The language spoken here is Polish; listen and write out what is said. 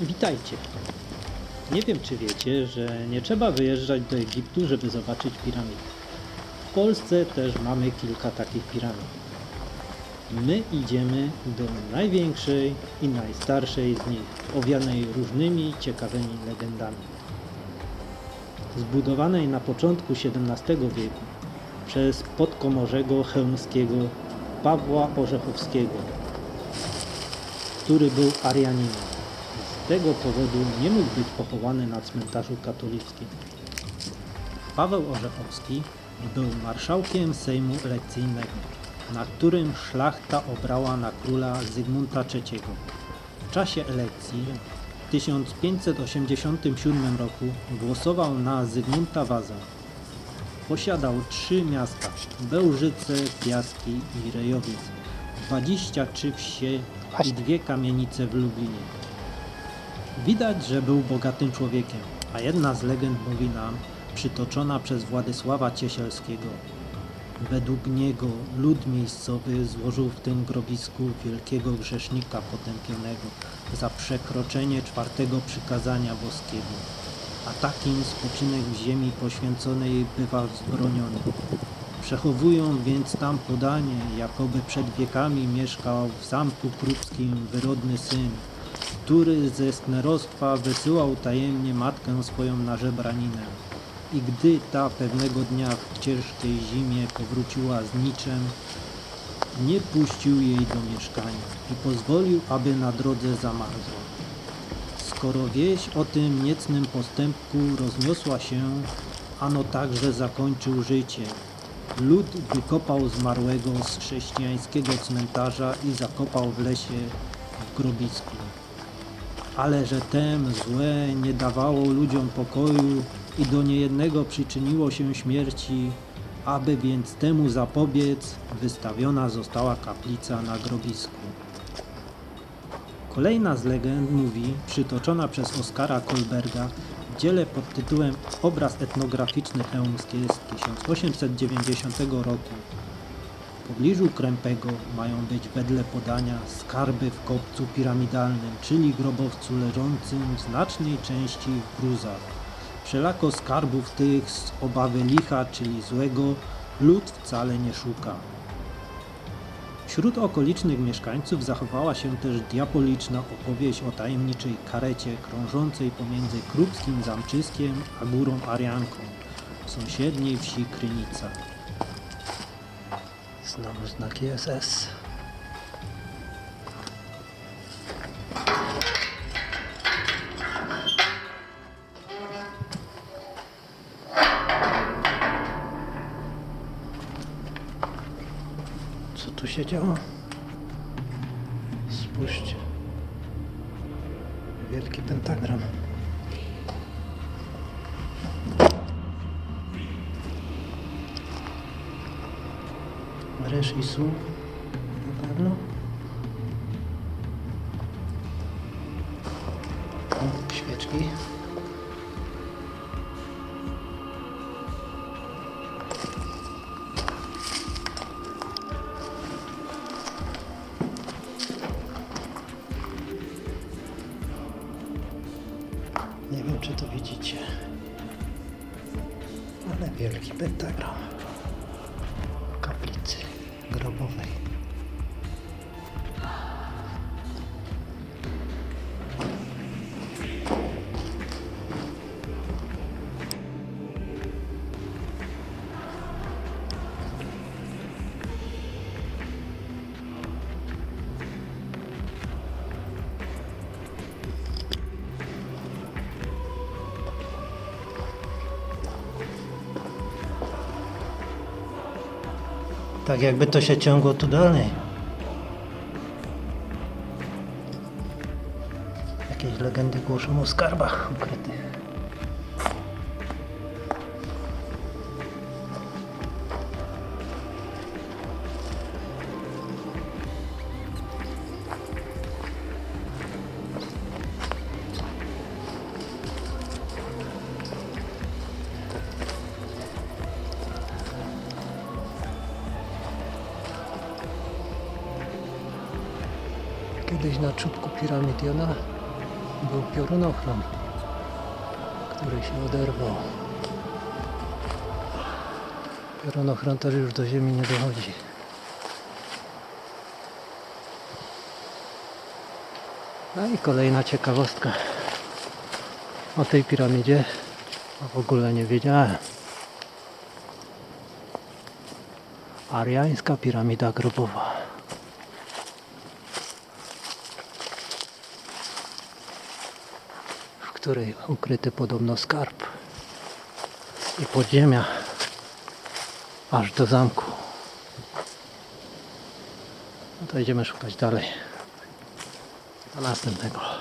Witajcie. Nie wiem, czy wiecie, że nie trzeba wyjeżdżać do Egiptu, żeby zobaczyć piramidy. W Polsce też mamy kilka takich piramid. My idziemy do największej i najstarszej z nich, owianej różnymi ciekawymi legendami. Zbudowanej na początku XVII wieku przez podkomorzego chełmskiego Pawła Orzechowskiego, który był Arianinem. Z tego powodu nie mógł być pochowany na cmentarzu katolickim. Paweł Orzechowski był marszałkiem Sejmu Elekcyjnego, na którym szlachta obrała na króla Zygmunta III. W czasie elekcji w 1587 roku głosował na Zygmunta Waza. Posiadał trzy miasta Bełżyce, Piaski i Rejowiec, 23 wsie i dwie kamienice w Lublinie. Widać, że był bogatym człowiekiem, a jedna z legend mówi nam, przytoczona przez Władysława Ciesielskiego. Według niego lud miejscowy złożył w tym grobisku wielkiego grzesznika potępionego za przekroczenie czwartego przykazania boskiego, a takim spoczynek w ziemi poświęconej bywa wzbroniony. Przechowują więc tam podanie, jakoby przed wiekami mieszkał w zamku krupskim wyrodny syn, który ze sknerostwa wysyłał tajemnie matkę swoją na żebraninę. I gdy ta pewnego dnia w ciężkiej zimie powróciła z niczem, nie puścił jej do mieszkania i pozwolił, aby na drodze zamarzła. Skoro wieść o tym niecnym postępku rozniosła się, ano także zakończył życie. Lud wykopał zmarłego z chrześcijańskiego cmentarza i zakopał w lesie w grobisku ale że tem złe nie dawało ludziom pokoju i do niejednego przyczyniło się śmierci, aby więc temu zapobiec, wystawiona została kaplica na grobisku. Kolejna z legend mówi, przytoczona przez Oskara Kolberga w dziele pod tytułem Obraz etnograficzny chełmskie z 1890 roku. Pobliżu Krępego mają być wedle podania skarby w kopcu piramidalnym, czyli grobowcu leżącym w znacznej części w gruzach. Wszelako skarbów tych z obawy licha, czyli złego, lud wcale nie szuka. Wśród okolicznych mieszkańców zachowała się też diaboliczna opowieść o tajemniczej karecie krążącej pomiędzy Krupskim Zamczyskiem a Górą Arianką w sąsiedniej wsi Krynica. Znowu znaki SS. Co tu się działo? Spójrzcie. Wielki pentagram. Ryż i świeczki. Nie wiem, czy to widzicie, ale wielki pentagram grobowego. Tak jakby to się ciągło tu dalej. Jakieś legendy głoszą o skarbach ukrytych. Kiedyś na czubku piramid Jona był piorunochron, który się oderwał. Piorunochron też już do ziemi nie dochodzi. No i kolejna ciekawostka o tej piramidzie. W ogóle nie wiedziałem. Ariańska piramida grobowa. Której ukryty podobno skarb i podziemia aż do zamku. No to idziemy szukać dalej. Do następnego.